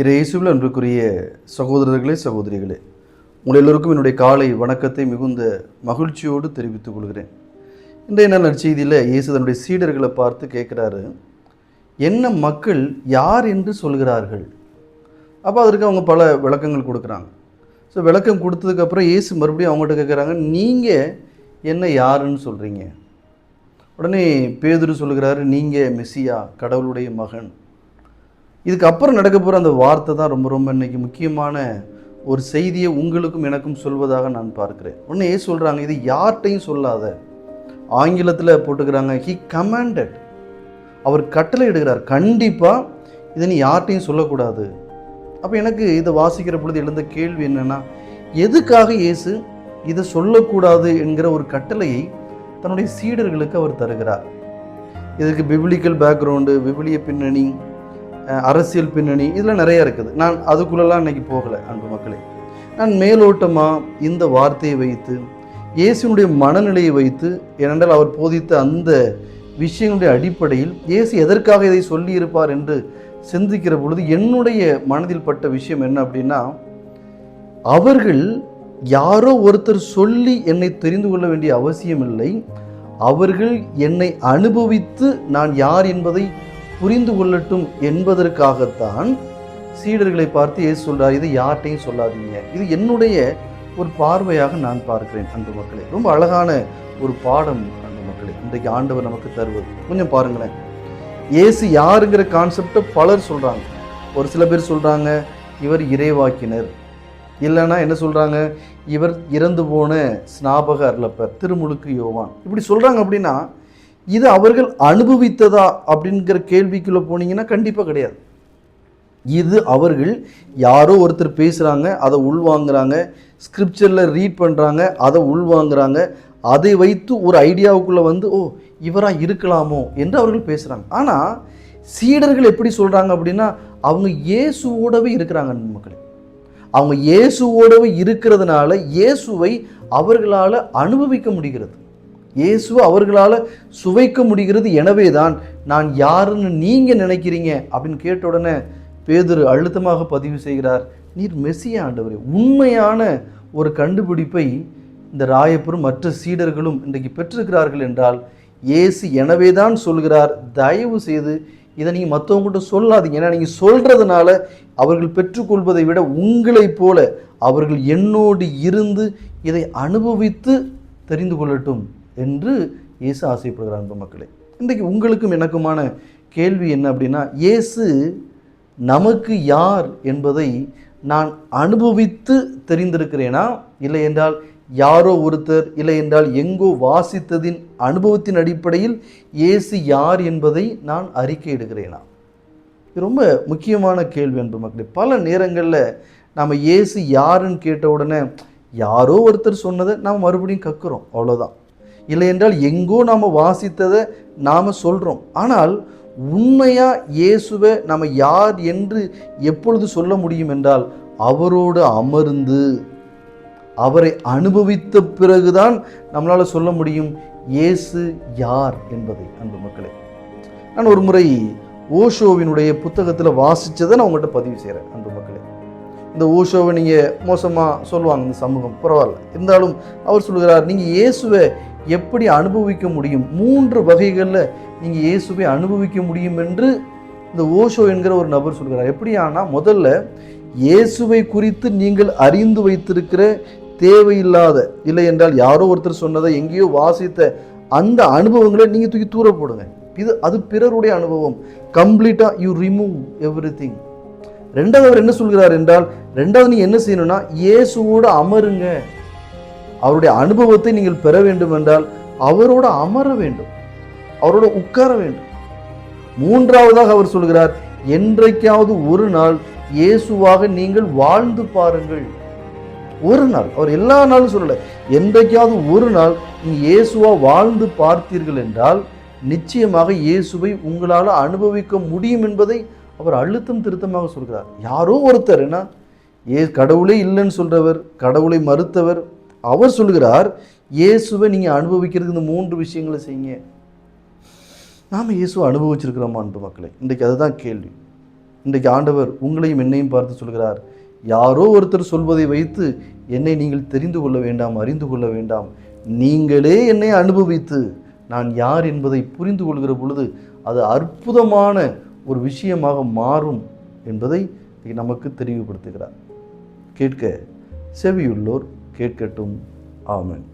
இறை இயேசுவில் அன்புக்குரிய சகோதரர்களே சகோதரிகளே உங்கள் எல்லோருக்கும் என்னுடைய காலை வணக்கத்தை மிகுந்த மகிழ்ச்சியோடு தெரிவித்துக் கொள்கிறேன். இன்றைய நாள் நற்செய்தியில் இயேசு தன்னுடைய சீடர்களை பார்த்து கேட்குறாரு என்ன மக்கள் யார் என்று சொல்கிறார்கள்? அப்போ அதற்கு அவங்க பல விளக்கங்கள் கொடுக்குறாங்க. ஸோ விளக்கம் கொடுத்ததுக்கப்புறம் இயேசு மறுபடியும் அவங்ககிட்ட கேட்குறாங்க நீங்கள் என்ன யாருன்னு சொல்கிறீங்க உடனே பேதுரு சொல்லுகிறாரு நீங்கள் மெஸ்ஸியா கடவுளுடைய மகன். இதுக்கு அப்புறம் நடக்க போகிற அந்த வார்த்தை தான் ரொம்ப ரொம்ப இன்னைக்கு முக்கியமான ஒரு செய்தியை உங்களுக்கும் எனக்கும் சொல்வதாக நான் பார்க்கிறேன். ஒன்று ஏன் சொல்கிறாங்க இது யார்கிட்டையும் சொல்லாத. ஆங்கிலத்தில் போட்டுக்கிறாங்க ஹி கமாண்டட் அவர் கட்டளை இடுகிறார் கண்டிப்பாக இதை நீ யார்கிட்டையும் சொல்லக்கூடாது. அப்போ எனக்கு இதை வாசிக்கிற பொழுது எழுந்த கேள்வி என்னென்னா எதுக்காக இயேசு இதை சொல்லக்கூடாது என்கிற ஒரு கட்டளையை தன்னுடைய சீடர்களுக்கு அவர் தருகிறார்? இதுக்கு பிப்ளிக்கல் பேக்ரவுண்டு விபிலிய பின்னணி அரசியல் பின்னணி இதில் நிறைய இருக்குது. நான் அதுக்குள்ளெல்லாம் இன்னைக்கு போகலை அன்பு மக்களே. நான் மேலோட்டமாக இந்த வார்த்தையை வைத்து இயேசுனுடைய மனநிலையை வைத்து ஏனென்றால் அவர் போதித்த அந்த விஷயங்களுடைய அடிப்படையில் இயேசு எதற்காக இதை சொல்லியிருப்பார் என்று சிந்திக்கிற பொழுது என்னுடைய மனதில் பட்ட விஷயம் என்ன அப்படின்னா அவர்கள் யாரோ ஒருத்தர் சொல்லி என்னை தெரிந்து கொள்ள வேண்டிய அவசியமில்லை. அவர்கள் என்னை அனுபவித்து நான் யார் என்பதை புரிந்து கொள்ளட்டும் என்பதற்காகத்தான் சீடர்களை பார்த்து ஏசு சொல்றார் இது யார்கிட்டையும் சொல்லாதீங்க. இது என்னுடைய ஒரு பார்வையாக நான் பார்க்கிறேன் அன்பு மக்களே. ரொம்ப அழகான ஒரு பாடம் அன்பு மக்களே இன்றைக்கு ஆண்டவர் நமக்கு தருவது. கொஞ்சம் பாருங்களேன். ஏசு யாருங்கிற கான்செப்டை பலர் சொல்கிறாங்க ஒரு சில பேர் சொல்கிறாங்க இவர் இறைவாக்கினர். இல்லைன்னா என்ன சொல்கிறாங்க இவர் இறந்து போன ஸ்நாபக அருளப்பர் திருமுழுக்கு யோவான். இப்படி சொல்கிறாங்க அப்படின்னா இது அவர்கள் அனுபவித்ததா அப்படிங்கிற கேள்விக்குள்ளே போனீங்கன்னா கண்டிப்பாக கிடையாது. இது அவர்கள் யாரோ ஒருத்தர் பேசுகிறாங்க அதை உள்வாங்குறாங்க ஸ்கிரிப்சரில் ரீட் பண்ணுறாங்க அதை உள்வாங்குறாங்க அதை வைத்து ஒரு ஐடியாவுக்குள்ளே வந்து ஓ இவராக இருக்கலாமோ? என்று அவர்கள் பேசுகிறாங்க ஆனால் சீடர்கள் எப்படி சொல்கிறாங்க அப்படின்னா அவங்க இயேசுவோடவே இருக்கிறாங்க மக்களே. அவங்க இயேசுவோடவே இருக்கிறதுனால இயேசுவை அவர்களால் அனுபவிக்க முடிகிறது. இயேசு அவர்களால் சுவைக்க முடிகிறது எனவே தான் நான் யாருன்னு நீங்கள் நினைக்கிறீங்க அப்படின்னு கேட்ட உடனே பேதுரு அழுத்தமாக பதிவு செய்கிறார். நீர் மெஸ்ஸியா ஆண்டவரே உண்மையான ஒரு கண்டுபிடிப்பை இந்த ராயப்பரும் மற்ற சீடர்களும் இன்றைக்கு பெற்றிருக்கிறார்கள் என்றால் இயேசு எனவே தான் சொல்கிறார். தயவு செய்து இதை நீங்கள் மற்றவங்கள்ட்ட சொல்லாதீங்க. ஏன்னா நீங்கள் சொல்கிறதுனால அவர்கள் பெற்றுக்கொள்வதை விட உங்களைப் போல அவர்கள் என்னோடு இருந்து இதை அனுபவித்து தெரிந்து கொள்ளட்டும். என்று இயேசு ஆசைப்படுகிறார் அன்பு மக்களே. இன்றைக்கு உங்களுக்கும் எனக்குமான கேள்வி என்ன அப்படின்னா இயேசு நமக்கு யார் என்பதை நான் அனுபவித்து தெரிந்திருக்கிறேனா? இல்லை என்றால் யாரோ ஒருத்தர் இல்லை என்றால் எங்கோ வாசித்ததின் அனுபவத்தின் அடிப்படையில் இயேசு யார் என்பதை நான் அறிக்கையிடுகிறேனா? இது ரொம்ப முக்கியமான கேள்வி அன்பு மக்களே. பல நேரங்களில் நாம் இயேசு யாருன்னு கேட்ட உடனே யாரோ ஒருத்தர் சொன்னதை நாம் மறுபடியும் கக்குறோம். அவ்வளோதான் இல்லை என்றால் எங்கோ நாம் வாசித்ததை நாம் சொல்கிறோம் ஆனால் உண்மையாக இயேசுவை நாம் யார் என்று எப்பொழுது சொல்ல முடியும் என்றால் அவரோடு அமர்ந்து அவரை அனுபவித்த பிறகுதான் நம்மளால் சொல்ல முடியும் இயேசு யார் என்பதை அன்பு மக்களே. நான் ஒரு முறை ஓஷோவினுடைய புத்தகத்தில் வாசித்ததை நான் உங்கள்கிட்ட பதிவு செய்கிறேன் அன்பு மக்களே. இந்த ஓஷோவை நீங்கள் மோசமாக சொல்லுவாங்க இந்த சமூகம். பரவாயில்ல. இருந்தாலும் அவர் சொல்கிறார் நீங்கள் இயேசுவை எப்படி அனுபவிக்க முடியும்? மூன்று வகைகளில் நீங்கள் இயேசுவை அனுபவிக்க முடியும் என்று இந்த ஓஷோ என்கிற ஒரு நபர் சொல்கிறார் எப்படியானா முதல்ல இயேசுவை குறித்து நீங்கள் அறிந்து வைத்திருக்கிற தேவையில்லாத இல்லை என்றால் யாரோ ஒருத்தர் சொன்னதை எங்கேயோ வாசித்த அந்த அனுபவங்களை நீங்கள் தூக்கி தூர போடுங்க. இது அது பிறருடைய அனுபவம். கம்ப்ளீட்டாக யூ ரிமூவ் எவ்ரி திங் ரெண்டாவது அவர் என்ன சொல்கிறார் என்றால் ரெண்டாவது நீ என்ன செய்யணும்னா இயேசுவோடு அமருங்க. அவருடைய அனுபவத்தை நீங்கள் பெற வேண்டும் என்றால் அவரோட அமர வேண்டும். அவரோட உட்கார வேண்டும். மூன்றாவதாக அவர் சொல்கிறார் என்றைக்காவது ஒரு நாள் இயேசுவாக நீங்கள் வாழ்ந்து பாருங்கள். ஒரு நாள். அவர் எல்லா நாளும் சொல்லலை. என்றைக்காவது ஒரு நாள் நீ இயேசுவா வாழ்ந்து பார்த்தீர்கள் என்றால் நிச்சயமாக இயேசுவை உங்களால் அனுபவிக்க முடியும் என்பதை அவர் அழுத்தம் திருத்தமாக சொல்கிறார். யாரோ ஒருத்தர் என்ன? ஏ கடவுளே இல்லைன்னு சொல்கிறவர் கடவுளை மறுத்தவர் அவர் சொல்கிறார் இயேசுவை நீங்கள் அனுபவிக்கிறதுக்கு இந்த மூன்று விஷயங்களை செய்யுங்க. நாம் இயேசுவை அனுபவிச்சிருக்கிறோமா அன்பு மக்களை? இன்றைக்கு அதுதான் கேள்வி. இன்றைக்கு ஆண்டவர் உங்களையும் என்னையும் பார்த்து சொல்கிறார் யாரோ ஒருத்தர் சொல்வதை வைத்து என்னை நீங்கள் தெரிந்து கொள்ள வேண்டாம் அறிந்து கொள்ள வேண்டாம். நீங்களே என்னை அனுபவித்து நான் யார் என்பதை புரிந்து கொள்கிற பொழுது அது அற்புதமான ஒரு விஷயமாக மாறும் என்பதை நமக்கு தெரிவுபடுத்துகிறார் கேட்க செவியுள்ளோர் கேட்கட்டும். ஆமன்.